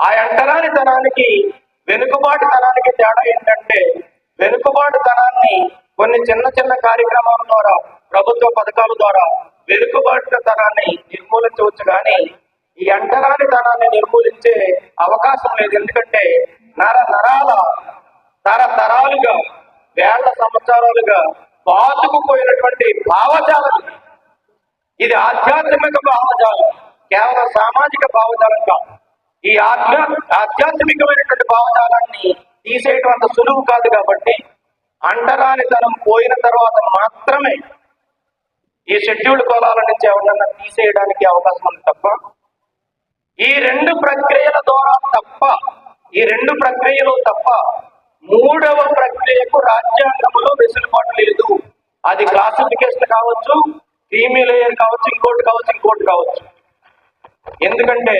ఆ అంటరానితనానికి వెనుకబాటుతనానికి తేడా ఏంటంటే వెనుకబాటుతనాన్ని కొన్ని చిన్న చిన్న కార్యక్రమాల ద్వారా ప్రభుత్వ పథకాల ద్వారా వెనుకబాటుతనాన్ని నిర్మూలించవచ్చు. కానీ ఈ అంటరానితనాన్ని నిర్మూలించే అవకాశం లేదు. ఎందుకంటే నర నరాల తరతరాలుగా వేల సంవత్సరాలుగా పాతుకుపోయినటువంటి భావజాలం ఇది. ఇది ఆధ్యాత్మిక భావజాలం కేవలం సామాజిక భావజాలం కాదు. ఈ ఆధ్యా ఆధ్యాత్మికమైనటువంటి భావజాలాన్ని తీసేయటం అంత సులువు కాదు కాబట్టి అంటరానితనం పోయిన తర్వాత మాత్రమే ఈ షెడ్యూల్డ్ కులాల నుంచి ఎవరన్నా తీసేయడానికి అవకాశం ఉంది తప్ప ఈ రెండు ప్రక్రియల ద్వారా తప్ప ఈ రెండు ప్రక్రియలు తప్ప మూడవ ప్రక్రియకు రాజ్యాంగంలో వెసులుబాటు లేదు. అది క్లాసిఫికేషన్ కావచ్చు క్రీమీ లేయర్ కావచ్చు ఇంకోటి కావచ్చు ఇంకోటి కావచ్చు. ఎందుకంటే